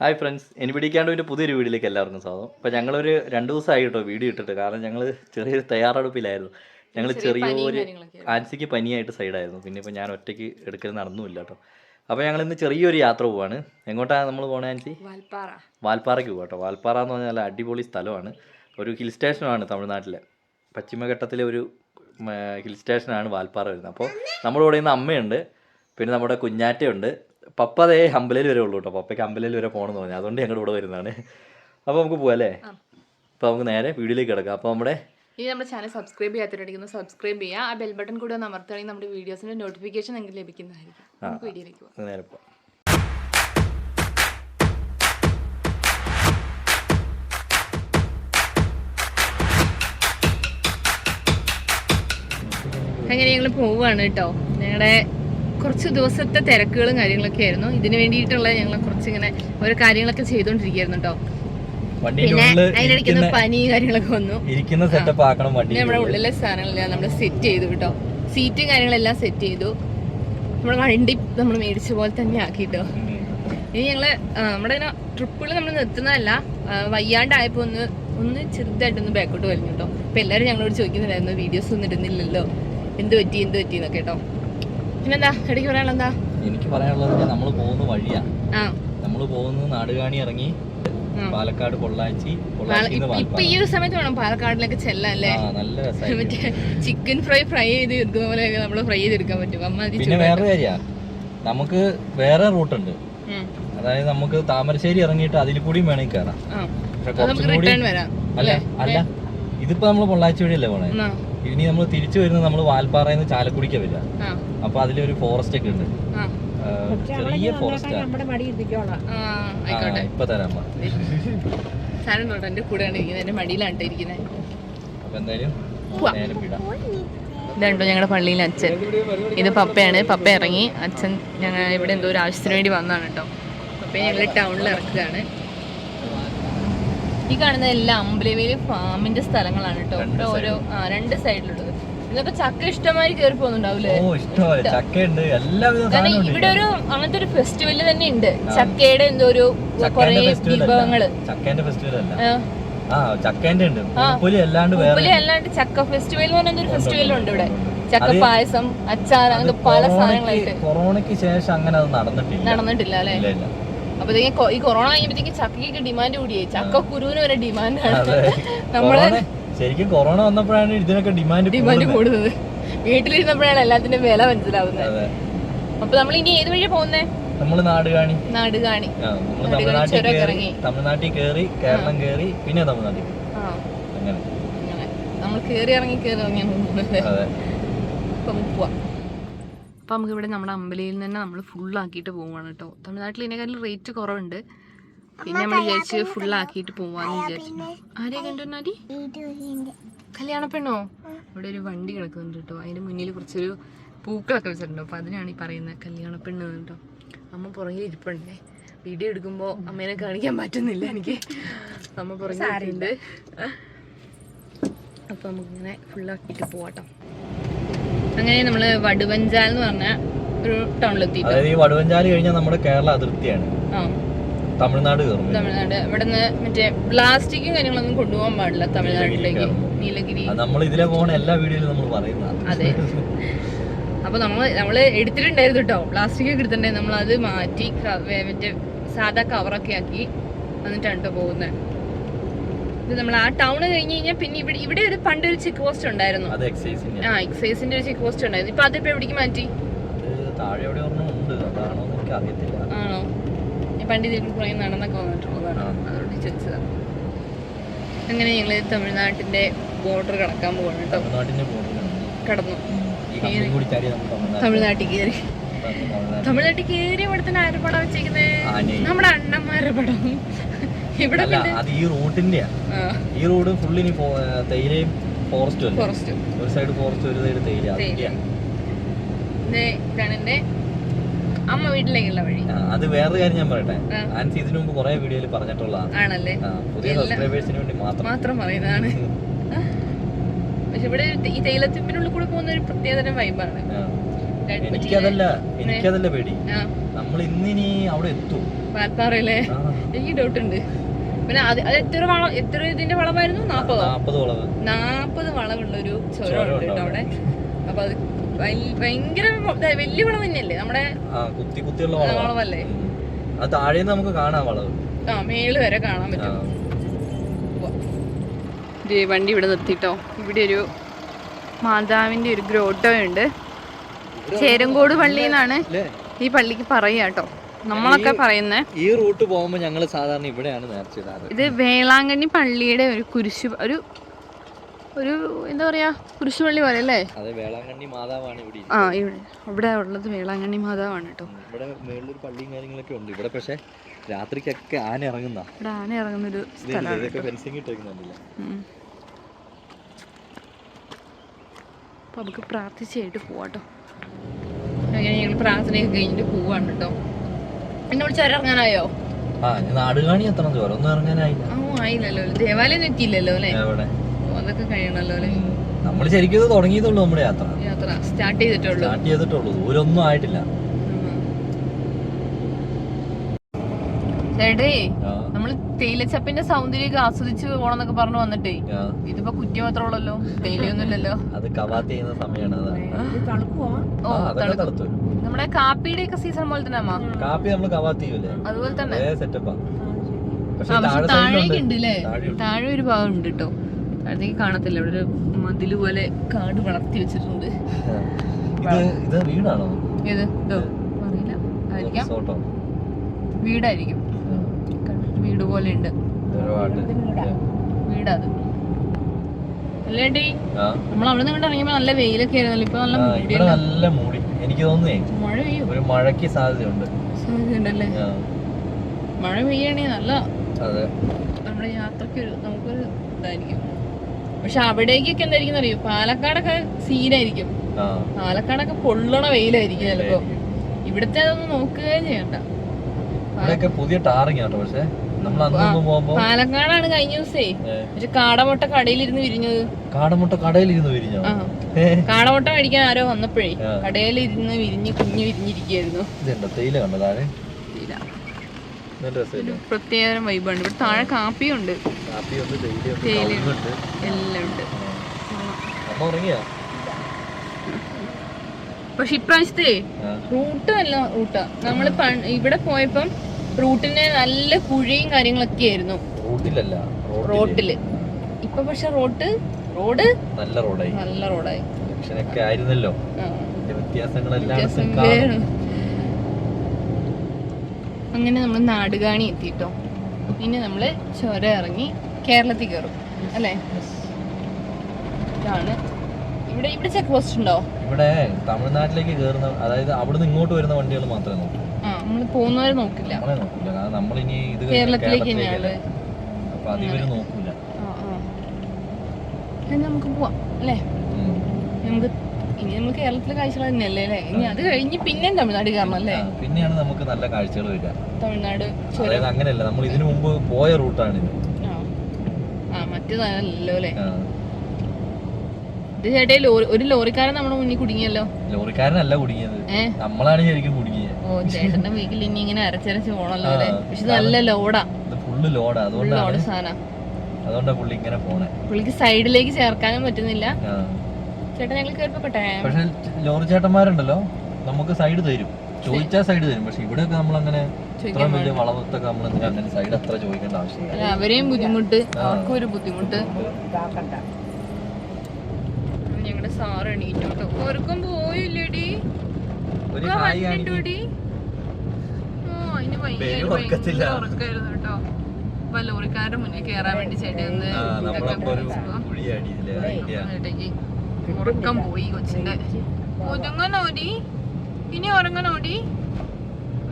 Hi friends any പിടിക്കാണ്ട് ഒരു പുതിയൊരു വീഡിയോയിലേക്ക് എല്ലാവർക്കും സ്വാഗതം. അപ്പോൾ ഞങ്ങളൊരു രണ്ട് ദിവസമായി കേട്ടോ വീഡിയോ ഇട്ടിട്ട്. കാരണം ഞങ്ങൾ ചെറിയൊരു തയ്യാറെടുപ്പിലായിരുന്നു. ഞങ്ങൾ ചെറിയൊരു ആൻസിക്ക് പനിയായിട്ട് സൈഡായിരുന്നു. പിന്നെ ഇപ്പോൾ ഞാൻ ഒറ്റയ്ക്ക് എടുക്കൽ നടന്നുമില്ല കേട്ടോ. അപ്പോൾ ഞങ്ങൾ ഇന്ന് ചെറിയൊരു യാത്ര പോവാണ്. എങ്ങോട്ടാണ് നമ്മൾ പോണേ ആൻസി? വാൽപ്പാറ. വാൽപ്പാറയ്ക്ക് പോകാം കേട്ടോ. വാൽപ്പാറ എന്ന് പറഞ്ഞാൽ അടിപൊളി സ്ഥലമാണ്. ഒരു ഹിൽ സ്റ്റേഷനാണ് തമിഴ്നാട്ടിലെ. പശ്ചിമഘട്ടത്തിലെ ഒരു ഹിൽ സ്റ്റേഷനാണ് വാൽപ്പാറ വരുന്നത്. അപ്പോൾ നമ്മുടെ കൂടെ ഇന്ന് അമ്മയുണ്ട്. പിന്നെ നമ്മുടെ കുഞ്ഞാറ്റയുണ്ട്. പപ്പ അതേ അമ്പലയിൽ വരെ ഉള്ളൂ കേട്ടോ പപ്പയ്ക്ക് അമ്പലയിൽ വരെ പോകണമെന്ന് പറഞ്ഞു. അതുകൊണ്ട് ഞങ്ങളുടെ കൂടെ വരുന്നതാണ്. അപ്പോൾ നമുക്ക് പോവാല്ലേ അല്ലേ? അപ്പോൾ നമുക്ക് നേരെ വീഡിയോയിലേക്ക് കിടക്കാം. അപ്പോൾ നമ്മുടെ ഇനി നമ്മുടെ ചാനൽ സബ്സ്ക്രൈബ് ചെയ്യാത്തവരടിക്കുന്ന സബ്സ്ക്രൈബ് ചെയ്യുക. ആ ബെൽ ബട്ടൺ കൂടെ ഒന്ന് അമർത്തുകയാണെങ്കിൽ നമ്മുടെ വീഡിയോസിന്റെ നോട്ടിഫിക്കേഷൻ നിങ്ങൾക്ക് ലഭിക്കുന്നതായിരിക്കും. നമുക്ക് വീഡിയോയിലേക്ക് പോകാം നേരെ പോകാം അങ്ങനെ ഞങ്ങൾ പോവുകയാണ് കേട്ടോ ഞങ്ങളുടെ കുറച്ച് ദിവസത്തെ തിരക്കുകളും കാര്യങ്ങളൊക്കെ ആയിരുന്നു. ഇതിന് വേണ്ടിയിട്ടുള്ള ഞങ്ങൾ കുറച്ചിങ്ങനെ ഓരോ കാര്യങ്ങളൊക്കെ ചെയ്തുകൊണ്ടിരിക്കുകയായിരുന്നു കേട്ടോ വണ്ടീന്റെ പിന്നെ ഉള്ളിൽ അതിനിടയ്ക്ക് പനി കാര്യങ്ങളൊക്കെ വന്നു. ഇരിക്കുന്ന സെറ്റപ്പ് ആക്കണം വണ്ടി നമ്മുടെ ഉള്ളിലെ സാധനങ്ങളെല്ലാം നമ്മൾ സെറ്റ് ചെയ്തു കേട്ടോ സീറ്റും കാര്യങ്ങളെല്ലാം സെറ്റ് ചെയ്തു. നമ്മുടെ വണ്ടി നമ്മൾ മേടിച്ച പോലെ തന്നെ ആക്കിട്ടോ. ഇനി ഞങ്ങൾ നമ്മുടെ ട്രിപ്പുകൾ നമ്മൾ നിർത്തുന്നതല്ല. വയ്യാണ്ടായപ്പോ ഒന്ന് ഒന്ന് ചെറുതായിട്ടൊന്ന് ബാക്കോട്ട് വലിഞ്ഞു കേട്ടോ അപ്പൊ എല്ലാരും ഞങ്ങളോട് ചോദിക്കുന്നുണ്ടായിരുന്നു വീഡിയോസ് ഒന്നും ഇടുന്നില്ലല്ലോ. എന്ത് പറ്റി? എന്ത് പറ്റി? എന്നൊക്കെ കേട്ടോ പിന്നെന്താ? ഇടയ്ക്ക് പറയാനുള്ള എന്താ എനിക്ക് പറയാനുള്ളത് നമ്മൾ പോകുന്ന വഴിയാ. നമ്മൾ പോകുന്നത് നാടുകാണി ഇറങ്ങി പാലക്കാട് പൊള്ളാച്ചി ഇപ്പൊ- ഈ ഒരു സമയത്ത് വേണം പാലക്കാടിലൊക്കെ ചെല്ലാം അല്ലേ ആ നല്ല മറ്റേ ചിക്കൻ ഫ്രൈ ഫ്രൈ ചെയ്ത് എടുക്കുന്ന പോലെ നമ്മൾ ഫ്രൈ ചെയ്തെടുക്കാൻ പറ്റും. അമ്മ പിന്നെ വേറെ കാര്യമാ നമുക്ക് വേറെ റൂട്ട് ഉണ്ട് അതായത് നമുക്ക് താമരശ്ശേരി ഇറങ്ങിയിട്ട് അതിൽ കൂടിയും വേണമെങ്കിൽ കയറാം ആ. പക്ഷെ കുറച്ചും കൂടി വരാം. അല്ല അല്ല? ഇതിപ്പോ നമ്മൾ പൊള്ളാച്ചി വഴിയല്ലേ പോണേ? ഇനി നമ്മൾ തിരിച്ചു വരുന്നത് നമ്മൾ വാൽപ്പാറയിൽ നിന്ന് ചാലക്കുടിക്ക വരിക. അപ്പൊ അതിലൊരു ഫോറസ്റ്റ് ഒക്കെ ഉണ്ട്. ചെറിയ ഫോറസ്റ്റ് ഇപ്പൊ തരാം എന്റെ കൂടെയാണ് ഇരിക്കുന്നത്. മടിയിലാണ് ട്ടോ ഇരിക്കുന്നത്. അപ്പൊ എന്തായാലും പോവാം. നേരെ വിടാം. ഇതുണ്ടോ ഞങ്ങളുടെ പള്ളിയിൽ അച്ഛൻ. ഇത് പപ്പയാണ്. പപ്പ ഇറങ്ങി. അച്ഛൻ ഞങ്ങൾ ഇവിടെ എന്തോ ഒരു ആവശ്യത്തിന് വേണ്ടി വന്നതാണ് കേട്ടോ പപ്പയെ ഞങ്ങൾ ടൗണിൽ ഇറക്കുകയാണ്. ഈ കാണുന്ന എല്ലാം അമ്പലവേലി ഫാമിന്റെ സ്ഥലങ്ങളാണ് കേട്ടോ. ഓരോ രണ്ട് സൈഡിലുള്ളത്. ഇതൊക്കെ ചക്ക ഇഷ്ടമായി കയറി പോകുന്നുണ്ടാവൂലേ? ചക്കയുണ്ട്. കാരണം ഇവിടെ ഒരു അങ്ങനത്തെ ഒരു ഫെസ്റ്റിവൽ തന്നെ ഉണ്ട്. ചക്കയുടെ എന്തോ ഒരു കുറെ വിഭവങ്ങൾ. ചക്കേന്റെ ഫെസ്റ്റിവൽ അല്ല. ചക്കേന്റെ ഉണ്ട്. അല്ലാണ്ട് ചക്ക ഫെസ്റ്റിവൽ എന്ന് പറഞ്ഞ ഒരു ഫെസ്റ്റിവൽ ഉണ്ട് ഇവിടെ. ചക്ക പായസം അച്ചാർ അങ്ങനത്തെ പല സാധനങ്ങളായിട്ട്. കൊറോണയ്ക്ക് ശേഷം അങ്ങനെ അത് നടന്നിട്ടില്ല. നടന്നിട്ടില്ല അല്ലെ? അപ്പത്തേക്കും ഈ കൊറോണ കഴിഞ്ഞപ്പോഴത്തേക്ക് ചക്കയ്ക്ക് ഡിമാൻഡ് കൂടിയായി. ചക്ക കുരുവിന് വരെ ഡിമാൻഡാണ് നമ്മൾ ശരിക്കും കൊറോണ വന്നപ്പോഴാണ് ഇതിനൊക്കെ ഡിമാൻഡ് ഡിമാൻഡ് കൂടുന്നത്. വീട്ടിലിരുന്നപ്പോഴാണ് എല്ലാത്തിന്റെ വില മനസ്സിലാവുന്നത്. അപ്പൊ നമ്മൾ ഇനി ഏത് വഴിയാ പോകുന്നേ? നമ്മൾ നാട് കാണി നാട് കാണി ആ നമ്മൾ നാട് കാണി തമിഴ്നാട്ടിൽ കേറി കയറി തമിഴ്നാട്ടിൽ കയറി കേരളം കയറി പിന്നെ തമിഴ്നാട്ടിൽ അങ്ങനെ. നമ്മൾ കേറി ഇറങ്ങി കേറി ഇറങ്ങിയാണ് അതെ. അപ്പൊ പോവാം. അപ്പൊ നമുക്ക് ഇവിടെ നമ്മുടെ അമ്പലയിൽ തന്നെ നമ്മൾ ഫുള്ളാക്കിയിട്ട് പോവാണ് കേട്ടോ. തമിഴ്നാട്ടിൽ ഇതിനേക്കാളും റേറ്റ് കുറവുണ്ട്. പിന്നെ നമ്മൾ വിചാരിച്ച് ഫുള്ളാക്കിയിട്ട് ആക്കിയിട്ട് പോവാന്ന് വിചാരിച്ചു ആരെയാ കണ്ടുവന്നാടി കല്യാണ പെണ്ണോ? ഇവിടെ ഒരു വണ്ടി കിടക്കുന്നുണ്ട് കേട്ടോ. അതിന്റെ മുന്നിൽ കുറച്ചൊരു പൂക്കളൊക്കെ വെച്ചിട്ടുണ്ട്. അപ്പൊ അതിനാണ് ഈ പറയുന്നത് കല്യാണ പെണ്ണ് കേട്ടോ. അമ്മ പുറകെ ഇരിപ്പുണ്ടേ. വീഡിയോ എടുക്കുമ്പോൾ അമ്മേനെ കാണിക്കാൻ പറ്റുന്നില്ല എനിക്ക്. അമ്മ പുറകെ ഇരിപ്പുണ്ട്. അപ്പൊ നമുക്കിങ്ങനെ ഫുള്ളാക്കിയിട്ട് പോവാട്ടോ. അങ്ങനെ നമ്മൾ വടുവഞ്ചാൽ എന്ന് പറഞ്ഞ ഒരു ടൗണിലെത്തി അതായത് ഈ വടുവഞ്ചാൽ കഴിഞ്ഞാൽ നമ്മുടെ കേരള അതിർത്തിയാണ്. തമിഴ്നാട് കയറും തമിഴ്നാട്. ഇവിടെ നിന്ന് മറ്റേ പ്ലാസ്റ്റിക്കും കാര്യങ്ങളൊന്നും കൊണ്ടുപോകാൻ പാടില്ല തമിഴ്നാട്ടിലേക്ക്. നീലഗിരി. നമ്മൾ ഇതിലെ പോകണ എല്ലാ വീഡിയോയിലും നമ്മൾ പറയുന്നത് അതെ. അപ്പൊ നമ്മൾ നമ്മൾ എടുത്തിട്ടുണ്ടായിരുന്നു കേട്ടോ പ്ലാസ്റ്റിക് ഒക്കെ എടുത്തിട്ടുണ്ടായിരുന്നു. നമ്മൾ അത് മാറ്റി മറ്റേ സാധാ കവറൊക്കെ ആക്കി എന്നിട്ടാണ് കേട്ടോ പോകുന്നത് ഇത് നമ്മൾ ആ ടൗൺ കഴിഞ്ഞ് കഴിഞ്ഞാൽ പിന്നെ ഇവിടെ ഇവിടെ ഒരു പണ്ട് ഒരു ചെക്ക് പോസ്റ്റ് ഉണ്ടായിരുന്നു. ആ എക്സൈസിന്റെ ഒരു ചെക്ക് പോസ്റ്റ് ഉണ്ടായിരുന്നു. ഇപ്പൊ അതിപ്പോ എവിടേക്ക് മാറ്റി? ആണോ? പണ്ട് ഇതിൽ കുറേ നടന്നൊക്കെ വന്നിട്ടുള്ളതാണ്. അതുകൊണ്ട് ചോദിച്ചതാണ് അങ്ങനെ ഞങ്ങൾ തമിഴ്നാട്ടിന്റെ ബോർഡർ കടക്കാൻ പോവാണ് കേട്ടോ. കടന്നു. തമിഴ്നാട്ടിൽ. കയറി. തമിഴ്നാട് തമിഴ്നാട്ടിൽ കയറി ഇവിടെ തന്നെ ആരുടെ പടം വെച്ചേക്കുന്നത് നമ്മുടെ അണ്ണന്മാരുടെ പടം. ഇവിടെ അത് ഈ റൂട്ടിന്റെയാ. ഈ റോഡ് ഫുള്ളിനി തേയിലയും ഫോറസ്റ്റും ഫോറസ്റ്റ് ഒരു സൈഡ് ഫോറസ്റ്റ് ഒരു സൈഡ് തേയില. ഇതാണ് എന്റെ അമ്മ വീട്ടിലേക്കുള്ള വഴി. അത് വേറൊരു കാര്യം ഞാൻ പറയട്ടെ. ആൻസി ഇതിനു മുമ്പ് കുറെ വീഡിയോയിൽ പറഞ്ഞിട്ടുള്ളതാണ് ആണല്ലേ? പുതിയ സബ്സ്ക്രൈബേഴ്സിന് വേണ്ടി മാത്രം. മാത്രം പറയുന്നതാണ്. പക്ഷെ ഇവിടെ ഈ തേയിലത്തിപ്പിനുള്ളിൽ കൂടെ പോകുന്ന ഒരു പ്രത്യേകതരം വൈബാണ് എനിക്കതല്ല എനിക്കതല്ല പേടി. നമ്മൾ ഇന്നിനി അവിടെ എത്തും. വാൽപ്പാറയിലെ എനിക്ക് ഡൗട്ട് ഉണ്ട്. പിന്നെ അത് അത് എത്ര വളം എത്ര ഇതിന്റെ വളമായിരുന്നു? നാപ്പതോ? നാപ്പത് വളവ്. നാപ്പത് വളവുള്ള ഒരു ചുരം ചുരം ഉണ്ട് കേട്ടോ അവിടെ. അപ്പൊ അത് ഭയ- ഭയങ്കര വലിയ വളം തന്നെയല്ലേ നമ്മുടെ കുത്തി കുത്തിയുള്ള വളമല്ലേ വളവല്ലേ? അത് താഴേന്ന് നമുക്ക് കാണാം വളവ്. ആ മേൾ വരെ കാണാൻ പറ്റും. വണ്ടി ഇവിടെ നിർത്തിട്ടോ. ഇവിടെ ഒരു മാതാവിന്റെ ഒരു ഗ്രോട്ടോ ഉണ്ട് ചേരങ്കോട് പള്ളി എന്നാണ് ഈ പള്ളിക്ക് പറയാ കേട്ടോ. നമ്മളൊക്കെ പറയുന്നേ. ഈ റൂട്ട് പോകുമ്പോ ഞങ്ങൾ സാധാരണ ഇവിടെയാണ് നേർച്ച ഇടാറ്. ഇത് വേളാങ്കണ്ണി പള്ളിയുടെ ഒരു കുരിശ് ഒരു ഒരു എന്താ പറയാ കുരിശുപള്ളി പോലെ അല്ലേ? അതെ വേളാങ്കണ്ണി മാതാവാണ് ഇവിടെ ആ ഇവിടെ ഇവിടെ ഉള്ളത് വേളാങ്കണ്ണി മാതാവാണ് കേട്ടോ. ഇവിടെ മേളിലൊരു പള്ളിയും കാര്യങ്ങളൊക്കെ ഉണ്ട്. ഇവിടെ പക്ഷേ രാത്രിക്കൊക്കെ ആന ഇറങ്ങുന്ന. ഇവിടെ ആന ഇറങ്ങുന്ന ഒരു സ്ഥലമാണ് ഫെൻസിങ് ഇട്ടേക്കുന്നുണ്ടല്ലേ ഉം. അപ്പൊ നമുക്ക് പ്രാർത്ഥിച്ചായിട്ട് പോവാട്ടോ അങ്ങനെ ഞങ്ങൾ പ്രാർത്ഥനയൊക്കെ കഴിഞ്ഞിട്ട് പോവാണ് കേട്ടോ. എന്നെ വിളിച്ച് ഇറങ്ങാനായോ ആ ഞാൻ നാടുകാണി എത്തണം ഒന്നും ഇറങ്ങാനായില്ല. ആയില്ലല്ലോ? ദേവാലയം എത്തിയില്ലല്ലോ അല്ലേ? എവിടെ? അതൊക്കെ കഴിയണല്ലോ അല്ലേ? നമ്മൾ ശരിക്കും ഇത് തുടങ്ങിയതുള്ളൂ നമ്മുടെ യാത്ര. യാത്ര. സ്റ്റാർട്ട് ചെയ്തിട്ടുള്ളൂ. സ്റ്റാർട്ട് ചെയ്തിട്ടുള്ളൂ. ദൂരൊന്നും ആയിട്ടില്ല. ചേട്ടേ തേയിലച്ചപ്പിന്റെ സൗന്ദര്യമൊക്കെ ആസ്വദിച്ച് പോണെന്നൊക്കെ പറഞ്ഞു വന്നിട്ടേ. ഇതിപ്പോ കുറ്റി മാത്രമുള്ളല്ലോ തേയിലയൊന്നുമില്ലല്ലോ. അത് കവാത്ത് ചെയ്യുന്ന സമയമാണ് നമ്മുടെ കാപ്പിയുടെ ഒക്കെ സീസൺ പോലെ തന്നെ കാപ്പി നമ്മൾ കവാത്ത് ചെയ്യൂലേ? അതുപോലെ തന്നെ. താഴേക്ക് ഉണ്ട് അല്ലേ താഴെ ഒരു ഭാഗം ഉണ്ട്. കേട്ടോ താഴത്തേക്ക് കാണത്തില്ല. ഇവിടെ ഒരു മതിൽ പോലെ കാട് വളർത്തി വെച്ചിട്ടുണ്ട്. ഇത് ഇത് വീടാണോ? ഏത്? ഇതോ അറിയില്ല. വീടായിരിക്കും. വീട് പോലെ ഉണ്ട് വീടത് അല്ലേടി നമ്മൾ അവിടെ നിന്ന് ഇറങ്ങിയപ്പോ നല്ല വെയിലൊക്കെ ആയിരുന്നല്ലോ. ഇപ്പൊ നല്ല ആ, ഇവിടെ മൂടിയല്ലോ നല്ല മൂടി. എനിക്ക് തോന്നുന്നേ മഴ പെയ്യും? ഒരു മഴയ്ക്ക് സാധ്യതയുണ്ട്. സാധ്യതയുണ്ടല്ലേ? ആ, മഴ പെയ്യണെങ്കിൽ നല്ല അതെ. നമ്മുടെ യാത്രയ്ക്ക് ഒരു നമുക്കൊരു ഇതായിരിക്കും. പക്ഷെ അവിടേക്കൊക്കെ എന്തായിരിക്കും അറിയോ? പാലക്കാടൊക്കെ സീനായിരിക്കും. പാലക്കാടൊക്കെ പൊള്ളണ വെയിലായിരിക്കും ചിലപ്പോ. ഇവിടുത്തെ അതൊന്നും നോക്കുകയും ചെയ്യണ്ട. പുതിയ ടാറിങ് ആട്ടോ പക്ഷെ. പാലക്കാടാണ് കഴിഞ്ഞ ദിവസേ. ഒരു കാടമുട്ട കടയിലിരുന്ന് വിരിഞ്ഞത്. കാടമുട്ട കടയിലിരുന്ന് വിരിഞ്ഞോ? കാടമുട്ട മേടിക്കാൻ ആരോ വന്നപ്പോഴേ. കടയിലിരുന്ന് വിരിഞ്ഞ് കുഞ്ഞു വിരിഞ്ഞിരിക്കുന്നു തേയില കണ്ടോ താഴെ? ഇല്ല. നല്ല രസമില്ല? ഒരു പ്രത്യേകതരം വൈബാണ് ഇവിടെ താഴെ കാപ്പിയുണ്ട്. തേയിലയുണ്ട്. എല്ലാം ഉണ്ട് പക്ഷെ ഇപ്രാവശ്യത്തെ റൂട്ട് നല്ല റൂട്ടാ. നമ്മൾ ഇവിടെ പോയപ്പം റൂട്ടിന് നല്ല കുഴിയും കാര്യങ്ങളൊക്കെ ആയിരുന്നു. റോഡിലല്ല റോഡിൽ. റോട്ടിൽ. ഇപ്പൊ പക്ഷെ റോഡ് റോഡ് നല്ല റോഡായി. നല്ല റോഡായി. ആയിരുന്നല്ലോ. വ്യത്യാസങ്ങളെല്ലാം. അങ്ങനെ നമ്മൾ നാടുകാണി എത്തിട്ടോ. പിന്നെ നമ്മൾ ചുരം ഇറങ്ങി കേരളത്തിൽ കയറും അല്ലേ? ഇതാണ്. ഇവിടെ ഇവിടെ ചെക്ക് പോസ്റ്റ് ഉണ്ടോ? ഇവിടെ തമിഴ്നാട്ടിലേക്ക് കയറുന്ന അതായത് അവിടുന്ന് ഇങ്ങോട്ട് വരുന്ന വണ്ടികൾ മാത്രമേ നോക്കൂ. നമ്മൾ പോകുന്നവരെ നോക്കില്ല. നമ്മളെ കാരണം നമ്മളിനി ഇത് കേരളത്തിലേക്ക് തന്നെയാണ് അപ്പൊ അത് ഇവർ നോക്കൂല. നമുക്ക് പോവാം അല്ലേ. നമുക്ക് ഇനി നമ്മൾ കേരളത്തിലെ കാഴ്ചകൾ തന്നെയല്ലേ അല്ലേ? ഇനി അത് കഴിഞ്ഞ് പിന്നെ തമിഴ്നാട് കയറണം അല്ലേ? പിന്നെയാണ് നമുക്ക് നല്ല കാഴ്ചകൾ വരിക. തമിഴ്നാട് അതായത് അങ്ങനെയല്ല നമ്മൾ ഇതിനു മുമ്പ് പോയ റൂട്ടാണ് ഇത് ആ മറ്റേതല്ലോ അല്ലേ. ഇത് ചേട്ടേ ഒരു ലോറിക്കാരൻ നമ്മുടെ മുന്നിൽ കുടുങ്ങിയല്ലോ? ലോറിക്കാരനല്ല കുടുങ്ങിയത്. നമ്മളാണ് ശരിക്കും ഓ ചേട്ടന്റെ വീക്കിൽ ഇനി ഇങ്ങനെ അരച്ചരച്ച് പോണല്ലോ അല്ലേ? പക്ഷെ നല്ല ലോഡാ. ഫുള്ള് ലോഡാ അതുകൊണ്ടാണ് സാധന. അതുകൊണ്ടാണ് പുള്ളി ഇങ്ങനെ പോണേ. പുള്ളിക്ക് സൈഡിലേക്ക് ചേർക്കാനും പറ്റുന്നില്ല. ചേട്ടൻ ഞങ്ങൾ കയറിപ്പോട്ടെ പക്ഷെ ലോറി ചേട്ടന്മാരുണ്ടല്ലോ നമുക്ക് സൈഡ് തരും. ചോദിച്ചാൽ സൈഡ് തരും. പക്ഷെ ഇവിടെയൊക്കെ നമ്മൾ അങ്ങനെ ഇത്ര വലിയ വളവത്തൊക്കെ നമ്മൾ എന്തിനാ അങ്ങനെ സൈഡ് അത്ര ചോദിക്കേണ്ട ആവശ്യമില്ല. അവരെയും ബുദ്ധിമുട്ട്. അവർക്കും ഒരു ബുദ്ധിമുട്ട്. ഞങ്ങളുടെ സാറ് എണീറ്റോട്ടോ ഓർക്കും പോയില്ലേടി. ഒരു ഹായ്. ഉറക്കായിരുന്നു കേട്ടോ. അപ്പൊ ലോറിക്കാരുടെ മുന്നിൽ കേറാൻ വേണ്ടി ഉറക്കം പോയി കൊച്ചിന്റെ. ഒതുങ്ങനോടി ഇനി ഉറങ്ങനോടി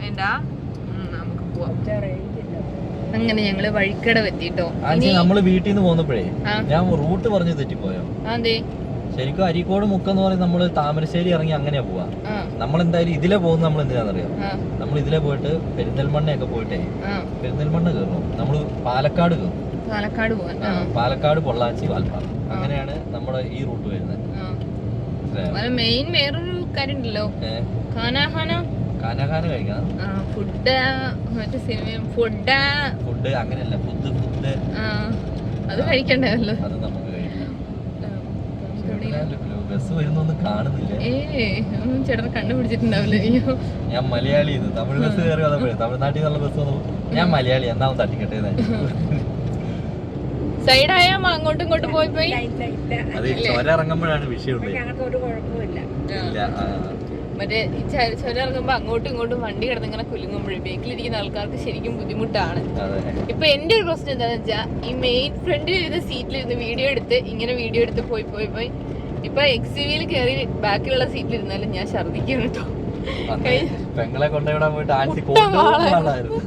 വേണ്ട. നമുക്ക് പോവാം. അങ്ങനെ ഞങ്ങൾ വഴിക്കട എത്തിട്ടോ. ആൻസി നമ്മൾ വീട്ടിൽ നിന്ന് പോന്നപ്പോഴേ. ഞാൻ റൂട്ട് പറഞ്ഞു തെറ്റിപ്പോയോ? അതെ. ശരിക്കും അരീക്കോട് മുക്കെന്ന് പറയുന്നത് നമ്മൾ താമരശ്ശേരി ഇറങ്ങി അങ്ങനെയാ പോവാ. നമ്മൾ എന്തായാലും ഇതിലെ പോകുന്നത് നമ്മൾ എന്തിനാണെന്നറിയാം നമ്മൾ ഇതിലെ പോയിട്ട് പെരിന്തൽമണ്ണയൊക്കെ പോയിട്ടേ പെരിന്തൽമണ്ണ കയറണം. നമ്മൾ പാലക്കാട് കയറും. പാലക്കാട് പാലക്കാട് പൊള്ളാച്ചി വാൽപ്പാറ. അങ്ങനെയാണ് നമ്മുടെ ഈ റൂട്ട് വരുന്നത്? മെയിൻ വേറൊരു കാര്യം ഉണ്ടല്ലോ കാനാഹാന കാനാകാന കഴിക്കണം. ഫുഡ് മറ്റേ സിനിമ ഫുഡ് ഫുഡ് അങ്ങനെയല്ല. ഫുഡ് ഫുഡ് അത് കഴിക്കണ്ടല്ലോ ബസ് വരുന്നൊന്നും കാണുന്നില്ല. ഏ ചേട്ടനെ കണ്ടുപിടിച്ചിട്ടുണ്ടാവില്ല. ഞാൻ മലയാളി തമിഴ് ബസ് കയറി വന്നപ്പോഴേ തമിഴ്നാട്ടിൽ നിന്നുള്ള ബസ് വന്നപ്പോ ഞാൻ മലയാളി. എന്നാവും തട്ടിക്കട്ടെ സൈഡായ അങ്ങോട്ടും ഇങ്ങോട്ടും പോയി പോയി. അത് ചോര ഇറങ്ങുമ്പോഴാണ് വിഷയം മറ്റേ ഈ ചുരം ഇറങ്ങുമ്പോ അങ്ങോട്ടും ഇങ്ങോട്ടും വണ്ടി കിടന്ന് ഇങ്ങനെ കുലുങ്ങുമ്പോഴേ ബേക്കിലിരിക്കുന്ന ആൾക്കാർക്ക് ശരിക്കും ബുദ്ധിമുട്ടാണ്. ഇപ്പൊ എന്റെ ഒരു പ്രശ്നം എന്താണെന്ന് വെച്ചാൽ ഈ മെയിൻ ഫ്രണ്ടിൽ ഇരുന്ന് സീറ്റിലിരുന്ന് വീഡിയോ എടുത്ത് ഇങ്ങനെ വീഡിയോ എടുത്ത് പോയി പോയി പോയി ഇപ്പൊ എക്സിവിയിൽ കയറി ബാക്കിലുള്ള സീറ്റിൽ ഇരുന്നാലും ഞാൻ ഛർദിക്കും കേട്ടോ. പെങ്ങളെ കൊണ്ടുവിടാൻ പോയിട്ട് ആൻസി കൊണ്ടുപോകാനായിരുന്നു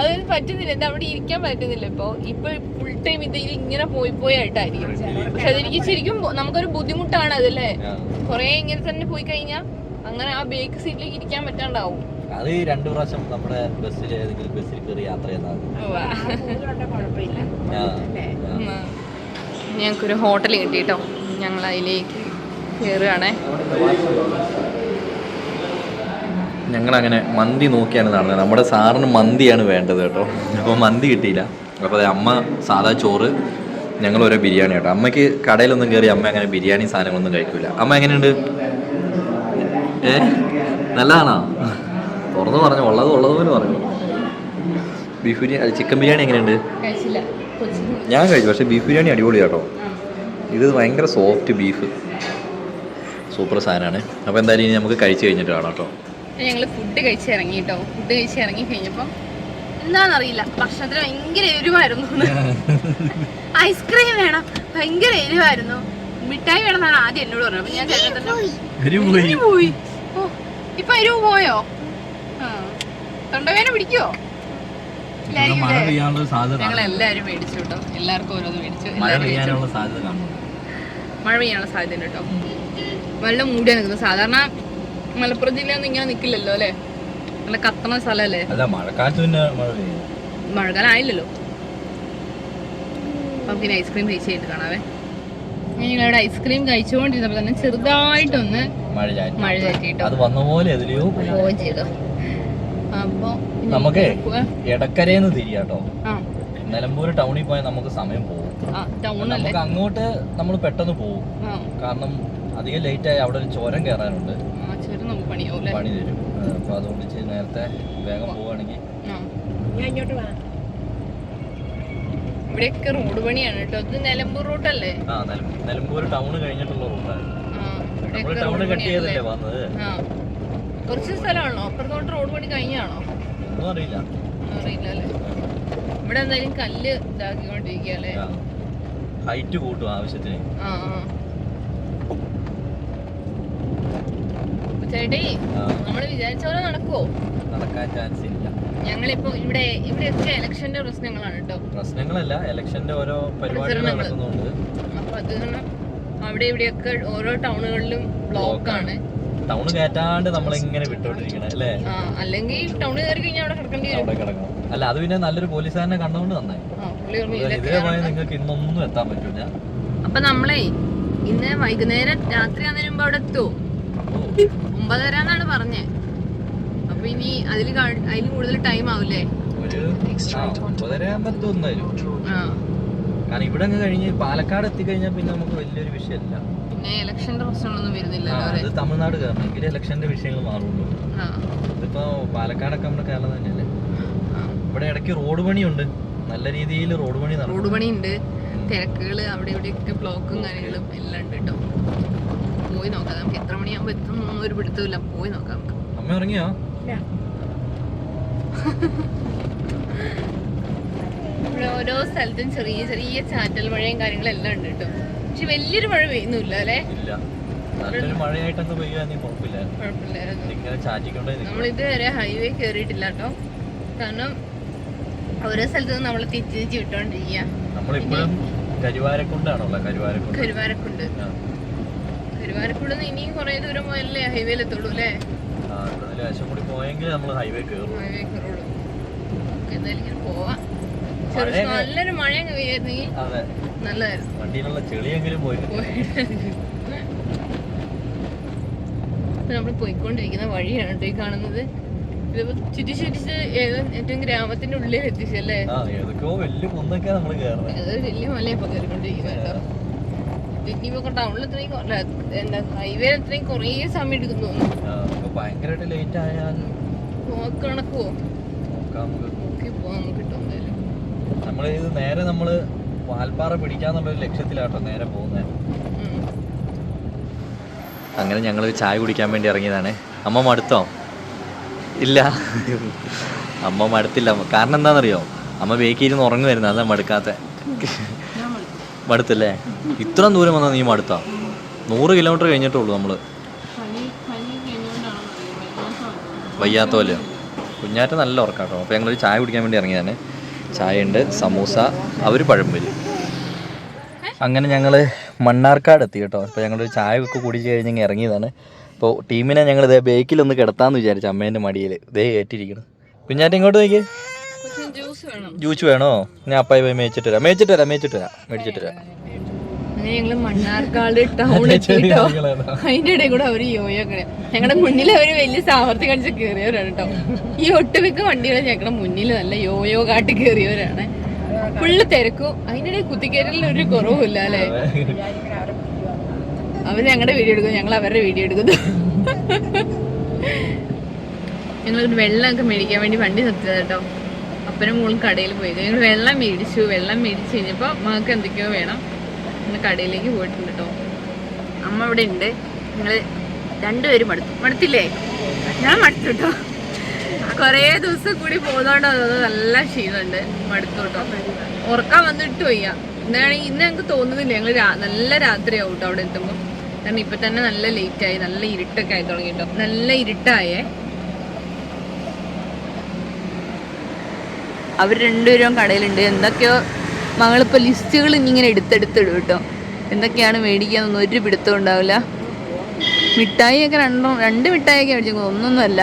അതൊന്നും പറ്റുന്നില്ല. എന്താ അവിടെ ഇരിക്കാൻ പറ്റുന്നില്ല ഇപ്പൊ. ഇപ്പൊ ഫുൾ ടൈം ഇത് ഇങ്ങനെ പോയി പോയി ആയിട്ടായിരിക്കും. പക്ഷെ അതെനിക്ക് ശരിക്കും നമുക്കൊരു ബുദ്ധിമുട്ടാണ് അതല്ലേ? കൊറേ ഇങ്ങനെ തന്നെ പോയി കഴിഞ്ഞാൽ അങ്ങനെ ആ ബേക്ക് സീറ്റിലേക്ക് ഇരിക്കാൻ പറ്റാണ്ടാവും. അത് രണ്ടു പ്രാവശ്യം നമ്മുടെ ബസ്സിൽ ഏതെങ്കിലും ബസ്സിൽ കയറി യാത്ര അല്ലേ? ഞങ്ങൾക്കൊരു ഹോട്ടൽ കിട്ടിട്ടോ. ഞങ്ങൾ അതിലേക്ക് കയറുകയാണേ ഞങ്ങൾ അങ്ങനെ മന്തി നോക്കിയാണ് നടന്നത്. നമ്മുടെ സാറിന് മന്തിയാണ് വേണ്ടത് കേട്ടോ. അപ്പോൾ മന്തി കിട്ടിയില്ല. അപ്പോൾ അമ്മ സാധാ ചോറ് ഞങ്ങൾ ഓരോ ബിരിയാണി കേട്ടോ. അമ്മയ്ക്ക് കടയിലൊന്നും കയറി അമ്മ അങ്ങനെ ബിരിയാണി സാധനങ്ങളൊന്നും കഴിക്കില്ല അമ്മ എങ്ങനെയുണ്ട്? ഏ? നല്ലതാണോ? തുറന്നു പറഞ്ഞു. ഉള്ളത് ഉള്ളത് പോലെ പറഞ്ഞു. ബീഫ് ബിരിയാണി ചിക്കൻ ബിരിയാണി എങ്ങനെയുണ്ട്? ഞാൻ കഴിച്ചു. പക്ഷേ ബീഫ് ബിരിയാണി അടിപൊളി കേട്ടോ. ഇത് ഭയങ്കര സോഫ്റ്റ് ബീഫ് സൂപ്പർ സാധനമാണ്. അപ്പോൾ എന്തായാലും ഇനി നമുക്ക് കഴിച്ച് കഴിഞ്ഞിട്ട് കാണാം കേട്ടോ. ഞങ്ങൾ ഫുഡ് കഴിച്ച് ഇറങ്ങി കേട്ടോ. ഫുഡ് കഴിച്ച് ഇറങ്ങി കഴിഞ്ഞപ്പം എന്താണെന്നറിയില്ല ഭക്ഷണത്തിന് ഭയങ്കര എരിവായിരുന്നു. ഐസ്ക്രീം വേണം. ഭയങ്കര എരിവായിരുന്നു. മിഠായി വേണമെന്നാണ് ആദ്യം എന്നോട് പറഞ്ഞത്. അപ്പൊ ഞാൻ ചേട്ടൻ പോയി ഓ ഇപ്പൊ എരിവ് പോയോ? തൊണ്ടവേന പിടിക്കുവോ? ഞങ്ങൾ എല്ലാരും മേടിച്ചു കേട്ടോ. എല്ലാവർക്കും ഓരോന്ന് മേടിച്ചു. എല്ലാവരും മേടിച്ചു. പെയ്യാനുള്ള സാധ്യത കാണുന്നു മഴ പെയ്യാനുള്ള സാധ്യത കേട്ടോ. വെള്ളം മൂടിയാ നിൽക്കുന്നത് സാധാരണ മലപ്പുറം ജില്ലയൊന്നും ഇങ്ങനെ നിൽക്കില്ലല്ലോ അല്ലേ? നല്ല കത്തണ സ്ഥലമല്ലേ പെയ്യും. മഴക്കാലം ആയില്ലല്ലോ. അപ്പം പിന്നെ ഐസ്ക്രീം കഴിച്ച് കഴിഞ്ഞിട്ട് കാണാവേ. ഞങ്ങളവിടെ ഐസ്ക്രീം കഴിച്ചുകൊണ്ടിരുന്നപ്പോൾ തന്നെ ചെറുതായിട്ടൊന്ന് മഴ ചാറ്റി. മഴ ചാറ്റിട്ടോ. അത് വന്ന പോലെ എതിലെയോ പോയി. പോവുകയും ചെയ്തു. അപ്പോൾ നമുക്കേ എടക്കരയെന്ന് തിരിയാട്ടോ. നിലമ്പൂർ ടൗണിൽ പോയാൽ നമുക്ക് സമയം പോകും നമുക്ക് അങ്ങോട്ട് നമ്മൾ പെട്ടെന്ന് പോകും കാരണം അധികം ലേറ്റ് ആയി അവിടെ ഒരു ചോരം കയറാനുണ്ട് ആ ചുരം നമുക്ക് പണിയാവും അല്ലേ? പണി തരും. അപ്പൊ അതുകൊണ്ട് ഇച്ചിരി നേരത്തെ വേഗം പോവാണെങ്കിൽ ഇവിടെയൊക്കെ റോഡ് പണിയാണ് കേട്ടോ. ഇത് നിലമ്പൂർ റൂട്ടല്ലേ ആ നിലമ്പൂർ ടൗൺ കഴിഞ്ഞിട്ടുള്ള റൂട്ടാണ് നമ്മൾ ടൗൺ കട്ട് ചെയ്തല്ലേ വന്നത്? കുറച്ച് സ്ഥലമാണോ? അപ്പുറത്തോട്ട് റോഡ് പണി കഴിഞ്ഞാണോ ഒന്നും അറിയില്ല. അറിയില്ല അല്ലേ? ഇവിടെ എന്തായാലും കല്ല് ഇതാക്കിക്കൊണ്ടിരിക്കുക അല്ലേ? ഹൈറ്റ് കൂട്ടും ആവശ്യത്തിന്. ചേട്ടേ നമ്മൾ വിചാരിച്ച പോലെ നടക്കുവോ? നടക്കാൻ ചാൻസ് ഇല്ല. ഞങ്ങളിപ്പോ ഇവിടെ ഇവിടെയൊക്കെ ഇലക്ഷന്റെ പ്രശ്നങ്ങളാണ് കേട്ടോ പ്രശ്നങ്ങളല്ല ഇലക്ഷന്റെ ഓരോ പരിപാടികൾ പ്രചരണങ്ങൾ. നടക്കുന്നുണ്ട്. അപ്പൊ അത് കാരണം അവിടെ ഇവിടെയൊക്കെ ഓരോ ടൗണുകളിലും ബ്ലോക്കാണ് ടൗൺ കയറ്റാണ്ട് നമ്മളിങ്ങനെ വിട്ടോണ്ടിരിക്കണേ അല്ലേ? അല്ലെങ്കിൽ ടൗണിൽ കയറി കഴിഞ്ഞാൽ അവിടെ കിടക്കേണ്ടി വരും. അവിടെ കിടക്കണം. അല്ല അത് പിന്നെ നല്ലൊരു പോലീസുകാരനെ കണ്ടുകൊണ്ട് നന്നായി. ഇതിലൊക്കെ നിങ്ങൾക്ക് ഇന്നൊന്നും എത്താൻ പറ്റൂല. അപ്പൊ നമ്മളെ ഇന്ന് വൈകുന്നേരം രാത്രി ആകുന്നതിന് മുമ്പ് അവിടെ എത്തുമോ ഒമ്പതര എന്നാണ് പറഞ്ഞേ. അപ്പൊ ഇനി അതിൽ അതിന് കൂടുതൽ ടൈം ആവില്ലേ കാരണം ഇവിടെ അങ്ങ് കഴിഞ്ഞ് പാലക്കാട് എത്തിക്കഴിഞ്ഞാൽ പിന്നെ നമുക്ക് വലിയൊരു വിഷയമല്ല പിന്നെ ഇലക്ഷന്റെ പ്രശ്നങ്ങളൊന്നും ആ, വരുന്നില്ലല്ലോ അത് തമിഴ്നാട് കാരണം ഇലക്ഷന്റെ വിഷയങ്ങൾ മാറുള്ളൂ. ആ. ഇതിപ്പോ പാലക്കാടൊക്കെ നമ്മുടെ കേരളം തന്നെയല്ലേ? ഇവിടെ ഇടയ്ക്ക് റോഡ് പണിയുണ്ട്. നല്ല രീതിയിൽ റോഡ് പണി റോഡ് പണിയുണ്ട്. തിരക്കുകൾ അവിടെ ഇവിടെയൊക്കെ ബ്ലോക്കും കാര്യങ്ങളും എല്ലാം ഉണ്ട് കേട്ടോ. പോയി നോക്കാം. നമുക്ക് എത്ര മണിയാകുമ്പോ എത്തും ഒരു പിടുത്തമില്ല പോയി നോക്കാം നമുക്ക്. അമ്മ ഇറങ്ങിയോ ഇല്ല. ഇവിടെ ഓരോ സ്ഥലത്തും ചെറിയ ചെറിയ ചാറ്റൽ മഴയും കാര്യങ്ങളും എല്ലാം ഉണ്ട് കേട്ടോ. പക്ഷെ വലിയൊരു മഴ പെയ്യുന്നില്ല അല്ലേ? നല്ലൊരു മഴയായിട്ടൊന്നും പെയ്യുവാണെങ്കിൽ കുഴപ്പമില്ല. കുഴപ്പമില്ലായിരുന്നു ഇങ്ങനെ ചാറ്റിക്കൊണ്ടേ നമ്മൾ ഇതുവരെ ഹൈവേ കയറിയിട്ടില്ല കേട്ടോ. കാരണം ഓരോ സ്ഥലത്തു നിന്ന് നമ്മൾ തിരിച്ച് തിരിച്ച് വിട്ടോണ്ടിരിക്കുക നമ്മളിപ്പോഴും കരുവാരക്കുണ്ടാണുള്ളത് കരുവാരക്കുണ്ട്. കരുവാരക്കുണ്ട്. കരുവാരക്കുണ്ട് ഇനിയും കുറെ ദൂരം പോയല്ലേ ഹൈവേയിൽ എത്തുള്ളൂ അല്ലേ? ആ ഇവിടെ ലേശം കൂടി പോയെങ്കിൽ നമ്മൾ ഹൈവേ കയറും ഹൈവേ കയറുള്ളൂ എന്തായാലും ഇങ്ങനെ പോവാം. നല്ലൊരു മഴയൊക്കെ പെയ്യായിരുന്നെങ്കിൽ നല്ലതായിരുന്നു. വണ്ടിയിലുള്ള ചെളിയെങ്കിലും പോയി. നമ്മൾ പോയിക്കൊണ്ടിരിക്കുന്ന വഴിയാണ് കേട്ടോ ഈ കാണുന്നത്. ഇതിപ്പോ ചുറ്റി ചുറ്റിച്ച് ഏതോ ഏറ്റവും ഗ്രാമത്തിന്റെ ഉള്ളിൽ എത്തിച്ചല്ലേ ആ ഏതൊക്കെയോ വലിയ കുന്നൊക്കെ നമ്മൾ വലിയ കയറിക്കൊണ്ടിരിക്കുന്നത് കേട്ടോ. ഇനിയിപ്പോ ടൗണിൽ ഇത്രയും എന്താ ഹൈവേ ഇത്രയും കുറേ സമയം എടുക്കുന്നു ഭയങ്കരമായിട്ട് ലേറ്റ് ആയാൽ നോക്കണക്കോ നോക്കാം നമുക്ക് നോക്കി പോവാൻ നമുക്ക് കിട്ടും എന്തായാലും നമ്മൾ ഇത് നേരെ നമ്മൾ വാൽപ്പാറ പിടിക്കാന്നുള്ളൊരു ലക്ഷ്യത്തിലാട്ടോ നേരെ പോകുന്നത് അങ്ങനെ ഞങ്ങൾ ചായ കുടിക്കാൻ വേണ്ടി ഇറങ്ങിയതാണ്. അമ്മ മടുത്തോ? ഇല്ല. അമ്മ മടുത്തില്ല. കാരണം എന്താണെന്നറിയോ? അമ്മ ബേക്കിയിരുന്ന് ഉറങ്ങുമായിരുന്നു അതാ മടുക്കാത്ത. മടുത്തല്ലേ? ഇത്ര ദൂരം വന്നാൽ നീ മടുത്താ? നൂറ് കിലോമീറ്റർ കഴിഞ്ഞിട്ടുള്ളൂ നമ്മൾ പനി പനി കഴിഞ്ഞുകൊണ്ടാണോ അറിയില്ല. വയ്യാത്ത പോലെ കുഞ്ഞാറ്റ നല്ല ഉറക്കാട്ടോ. അപ്പോൾ ഞങ്ങളൊരു ചായ കുടിക്കാൻ വേണ്ടി ഇറങ്ങിയതാണ്. ചായ ഉണ്ട് സമൂസ അവർ പഴംപൊരി അങ്ങനെ ഞങ്ങൾ മണ്ണാർക്കാട് എത്തി കേട്ടോ. അപ്പോൾ ഞങ്ങളൊരു ചായ ഒക്കെ കുടിച്ച് കഴിഞ്ഞ് ഇങ്ങനെ ഇറങ്ങിയതാണ്. അപ്പോൾ ടീമിനെ ഞങ്ങൾ ഇതേ ബേക്കിലൊന്ന് കിടത്താമെന്ന് വിചാരിച്ചു അമ്മേന്റെ മടിയിൽ ഇതേ ഏറ്റിരിക്കണം. കുഞ്ഞാറ്റ ഇങ്ങോട്ട് നോക്കി കുറച്ച് ജ്യൂസ് വേണം. ജ്യൂസ് വേണോ? ഞാൻ അപ്പായി പോയി മേച്ചിട്ട് വരാം. മേച്ചിട്ട് വരാം മേച്ചിട്ട് വരാം മേടിച്ചിട്ട് വരാം. അങ്ങനെ ഞങ്ങൾ മണ്ണാർക്കാട് ടൗൺ എത്തിട്ടോ അതിന്റെ ഇടയിൽ കൂടെ അവർ യോയോ കളയാ ഞങ്ങളുടെ മുന്നിൽ അവർ വലിയ സാമർത്ഥ്യം കാണിച്ച് കയറിയവരാണ് കേട്ടോ ഈ ഒട്ടുമിക്ക വണ്ടികൾ ഞങ്ങളുടെ മുന്നിൽ നല്ല യോയോ കാട്ടി കയറിയവരാണ് ഫുള്ള് തിരക്കും. അതിന്റെ ഇടയിൽ കുത്തിക്കയറലിന് ഒരു കുറവുമില്ല അല്ലേ? അവർ ഞങ്ങളുടെ വീഡിയോ എടുക്കും ഞങ്ങൾ അവരുടെ വീഡിയോ എടുക്കുന്നു. ഞങ്ങളൊരു വെള്ളമൊക്കെ മേടിക്കാൻ വേണ്ടി വണ്ടി നിർത്തിയത് കേട്ടോ അപ്പനും മോളും കടയിൽ പോയി. ഞങ്ങൾ വെള്ളം മേടിച്ചു. വെള്ളം മേടിച്ച് കഴിഞ്ഞപ്പോൾ മകൾക്ക് എന്തൊക്കെയോ വേണം. ഞങ്ങൾ കടയിലേക്ക് പോയിട്ടുണ്ട് കേട്ടോ അമ്മ ഇവിടെ ഉണ്ട്. നിങ്ങൾ രണ്ടുപേരും മടുത്തു. മടുത്തില്ലേ? ഞാൻ മടുത്തു കൊറേ ദിവസം കൂടി പോകുന്നോണ്ടോ നല്ല ക്ഷീണമുണ്ട്. മടുത്തു കേട്ടോ ഉറക്കാൻ വന്നിട്ട് വയ്യ. എന്താണെങ്കിൽ ഇന്ന് ഞങ്ങൾക്ക് തോന്നുന്നില്ല. ഞങ്ങൾ നല്ല രാത്രിയാവും കേട്ടോ അവിടെ എത്തുമ്പോൾ കാരണം ഇപ്പൊ തന്നെ നല്ല ലേറ്റ് ആയി. നല്ല ഇരുട്ടൊക്കെ ആയി തുടങ്ങി കേട്ടോ നല്ല ഇരുട്ടായേ. അവർ രണ്ടുപേരും കടയിലുണ്ട്. എന്തൊക്കെയോ മകളിപ്പോൾ ലിസ്റ്റുകൾ ഇങ്ങനെ എടുത്തെടുത്തിടും കേട്ടോ. എന്തൊക്കെയാണ് മേടിക്കാന്നൊന്നും ഒരു പിടുത്തം ഉണ്ടാവില്ല. മിഠായിയൊക്കെ രണ്ടോ രണ്ട് മിഠായിയൊക്കെ മേടിച്ചു ഒന്നൊന്നുമല്ല.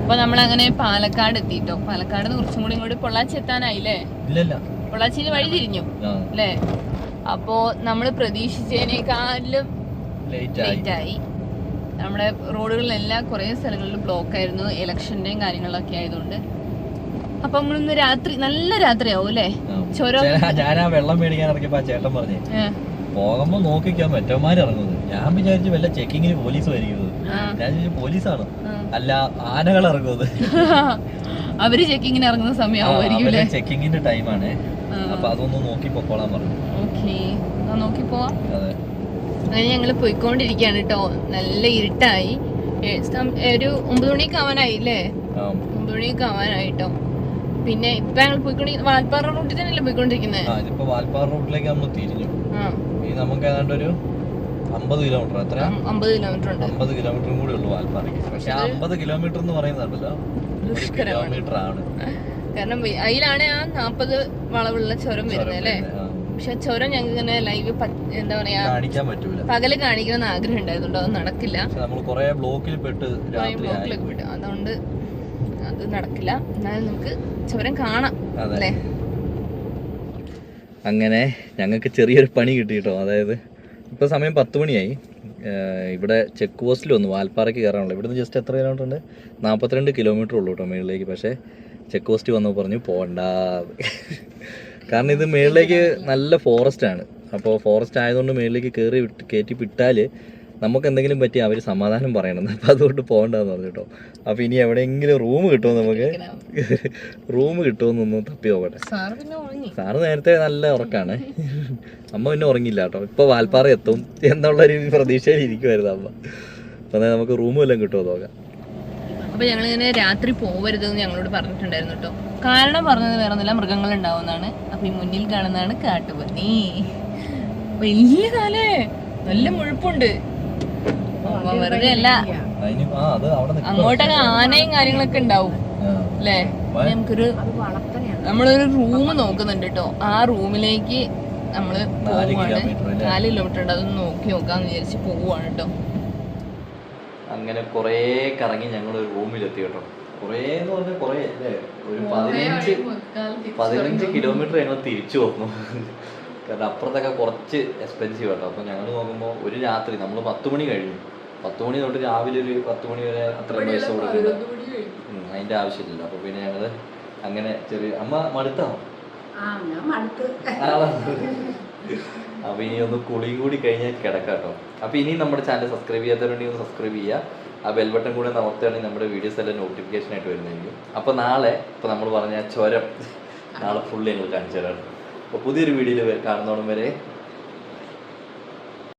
അപ്പൊ നമ്മളങ്ങനെ പാലക്കാട് എത്തിട്ടോ. പാലക്കാട് കുറച്ചും കൂടി ഇങ്ങോട്ട് പൊള്ളാച്ചി എത്താനായില്ലേ? ഇല്ലല്ല. പൊള്ളാച്ചിയിൽ വഴി തിരിഞ്ഞു അല്ലേ? അപ്പോ നമ്മൾ പ്രതീക്ഷിച്ചതിനേക്കാളും ലേറ്റായി. നമ്മുടെ റോഡുകളിലെല്ലാം കുറേ സ്ഥലങ്ങളിൽ ബ്ലോക്ക് ആയിരുന്നു. ഇലക്ഷന്റെയും കാര്യങ്ങളിലൊക്കെ ആയതുകൊണ്ട്. അപ്പൊ നമ്മളിന്ന് രാത്രി നല്ല രാത്രിയാവും അല്ലേ. ചുരം? ഞാൻ ആ വെള്ളം മേടിക്കാൻ ഇറങ്ങിയപ്പോ ആ ചേട്ടൻ പറഞ്ഞേ പോകുമ്പോ നോക്കിക്കാൻ മറ്റവന്മാര് ഇറങ്ങുന്നത്. ഞാൻ വിചാരിച്ചു വല്ല ചെക്കിങ്ങിന് പോലീസ് വരിക്കുന്നത് ഞാൻ വിചാരിച്ചു പോലീസാണ്. അല്ല ആനകൾ ഇറങ്ങുന്നത്. അവർ ചെക്കിങ്ങിന് ഇറങ്ങുന്ന സമയം ചെക്കിങ്ങിന്റെ ടൈമാണ്. അപ്പൊ അതൊന്ന് നോക്കി പൊക്കോളാൻ പറഞ്ഞു. ഓക്കെ. നോക്കി പോവാം. അങ്ങനെ ഞങ്ങൾ പോയിക്കൊണ്ടിരിക്കുകയാണ് കേട്ടോ. നല്ല ഇരുട്ടായി. ഒരു ഒമ്പത് മണിയൊക്കെ ആവാനായി അല്ലേ ആ, ഒമ്പത് മണിയൊക്കെ ആവാനായിട്ടോ പിന്നെ ഇപ്പൊ ഞങ്ങൾ പോയിക്കൊണ്ടി വാൽപ്പാറ റൂട്ടിൽ തന്നെയല്ലേ പോയിക്കൊണ്ടിരിക്കുന്നത് ആ ഇതിപ്പോ വാൽപ്പാറ റൂട്ടിലേക്ക് നമ്മൾ തിരിഞ്ഞു. നമുക്ക് ഏതാണ്ട് ഒരു അമ്പത് കിലോമീറ്റർ എത്ര? അമ്പത് കിലോമീറ്റർ ഉണ്ട്. അമ്പത് കിലോമീറ്ററും കൂടി ഉള്ളു വാൽപ്പാറയ്ക്ക്. പക്ഷെ അമ്പത് കിലോമീറ്റർ എന്ന് പറയുന്നുണ്ടല്ലോ. കിലോമീറ്റർ ആണ്. കാരണം അതിലാണ് ആ നാപ്പത് വളവുള്ള ചുരം വരുന്നത് അല്ലേ? പക്ഷെ ചുരം ഞങ്ങൾക്ക് ഇങ്ങനെ ലൈവ് എന്താ പറയാ കാണിക്കാൻ പറ്റൂല. പകൽ കാണിക്കണമെന്ന് ആഗ്രഹം ഉണ്ടായിരുന്നു അത് നടക്കില്ല. നമ്മൾ കൊറേ ബ്ലോക്കിൽ പെട്ട്. അതുകൊണ്ട് അത് നടക്കില്ല. എന്നാലും നമുക്ക് ചുരം കാണാം. അല്ലേ? അങ്ങനെ ഞങ്ങൾക്ക് ചെറിയൊരു പണി കിട്ടി കേട്ടോ. അതായത് ഇപ്പോൾ സമയം പത്ത് മണിയായി. ഇവിടെ ചെക്ക് പോസ്റ്റിൽ വന്നു. വാൽപ്പാറയ്ക്ക് കയറാനുള്ളൂ. ഇവിടുന്ന് ജസ്റ്റ് എത്ര കിലോമീറ്റർ ഉണ്ട്? നാൽപ്പത്തിരണ്ട് കിലോമീറ്റർ ഉള്ളൂ കേട്ടോ മുകളിലേക്ക് പക്ഷേ ചെക്ക് പോസ്റ്റ് വന്നു പറഞ്ഞു പോകണ്ട കാരണം ഇത് മുകളിലേക്ക് നല്ല ഫോറസ്റ്റ് ആണ്. അപ്പോൾ ഫോറസ്റ്റ് ആയതുകൊണ്ട് മുകളിലേക്ക് കയറി വിട്ട് കയറ്റി വിട്ടാൽ നമുക്ക് എന്തെങ്കിലും പറ്റി അവർ സമാധാനം പറയണം. അപ്പോൾ അതുകൊണ്ട് പോകണ്ടെന്ന് പറഞ്ഞു കേട്ടോ. അപ്പോൾ ഇനി എവിടെയെങ്കിലും റൂം കിട്ടുമോ നമുക്ക്? റൂം കിട്ടുമെന്നൊന്നും തപ്പി നോക്കട്ടെ. സാറ് നേരത്തെ നല്ല ഉറക്കാണ്. അമ്മ പിന്നെ ഉറങ്ങില്ല കേട്ടോ. ഇപ്പൊ വാൽപ്പാറ എത്തും എന്നുള്ളൊരു പ്രതീക്ഷയിൽ ഇരിക്കുമായിരുന്നു അമ്മ. അപ്പൊ നമുക്ക് റൂം വല്ലതും കിട്ടുമോ നോക്കാം. അപ്പൊ ഞങ്ങളിങ്ങനെ രാത്രി പോവരുതെന്ന് ഞങ്ങളോട് പറഞ്ഞിട്ടുണ്ടായിരുന്നു കേട്ടോ. കാരണം പറഞ്ഞത് വേറെ ഒന്നുമില്ല മൃഗങ്ങൾ ഉണ്ടാവുന്നതാണ്. അപ്പൊ ഈ മുന്നിൽ കാണുന്നതാണ് കാട്ടുപന്നി. വലിയ കാലേ നല്ല മുഴുപ്പുണ്ട്. അപ്പൊ വെറുതെ അല്ല. ആ അത് അവിടെ നിൽക്കും അങ്ങോട്ടൊക്കെ ആനയും കാര്യങ്ങളൊക്കെ ഉണ്ടാവും അല്ലേ? നമുക്കൊരു നമ്മളൊരു റൂം നോക്കുന്നുണ്ട് കേട്ടോ. ആ റൂമിലേക്ക് നമ്മൾ നാല് പോവാണ് കിലോമീറ്റർ അല്ലേ? നാല് കിലോമീറ്റർ ഉണ്ട്. അതൊന്ന് നോക്കി നോക്കാന്ന് വിചാരിച്ച് പോവാണ് കേട്ടോ. അങ്ങനെ കുറേ കറങ്ങി ഞങ്ങൾ ഒരു റൂമിലെത്തി കേട്ടോ. കുറേ എന്ന് പറഞ്ഞാൽ കുറേ അല്ലേ? ഒരു പതിനഞ്ച് പതിനഞ്ച് കിലോമീറ്റർ ഞങ്ങൾ തിരിച്ചു വന്നു. കാരണം അപ്പുറത്തൊക്കെ കുറച്ച് എക്സ്പെൻസീവ് കേട്ടോ അപ്പോൾ ഞങ്ങൾ നോക്കുമ്പോൾ ഒരു രാത്രി നമ്മൾ പത്ത് മണി കഴിഞ്ഞു. പത്ത് മണി തൊട്ട് രാവിലെ ഒരു പത്ത് മണി വരെ അത്ര പൈസ കൊടുക്കുന്നത് അതിന്റെ ആവശ്യമില്ല അപ്പോൾ പിന്നെ ഞങ്ങൾ അങ്ങനെ ചെറിയ അമ്മ മടുത്തോ? ആ ഞാൻ മടുത്ത്. ആണോ? അപ്പൊ ഇനി ഒന്ന് കുളിയും കൂടി കഴിഞ്ഞാൽ കിടക്കാട്ടോ അപ്പൊ ഇനി നമ്മുടെ ചാനൽ സബ്സ്ക്രൈബ് ചെയ്യാത്തവരുണ്ടെങ്കിൽ ഒന്ന് സബ്സ്ക്രൈബ് ചെയ്യുക. ആ ബെൽബട്ടൺ കൂടെ നമർത്തുകയാണെങ്കിൽ നമ്മുടെ വീഡിയോസ് എല്ലാം നോട്ടിഫിക്കേഷൻ ആയിട്ട് വരുന്നതായിരിക്കും. അപ്പൊ നാളെ ഇപ്പൊ നമ്മൾ പറഞ്ഞ ചുരം നാളെ ഫുള്ള് ഞങ്ങൾ കാണിച്ചു തരാം അപ്പൊ പുതിയൊരു വീഡിയോയിൽ കാണുന്നോണം വരെ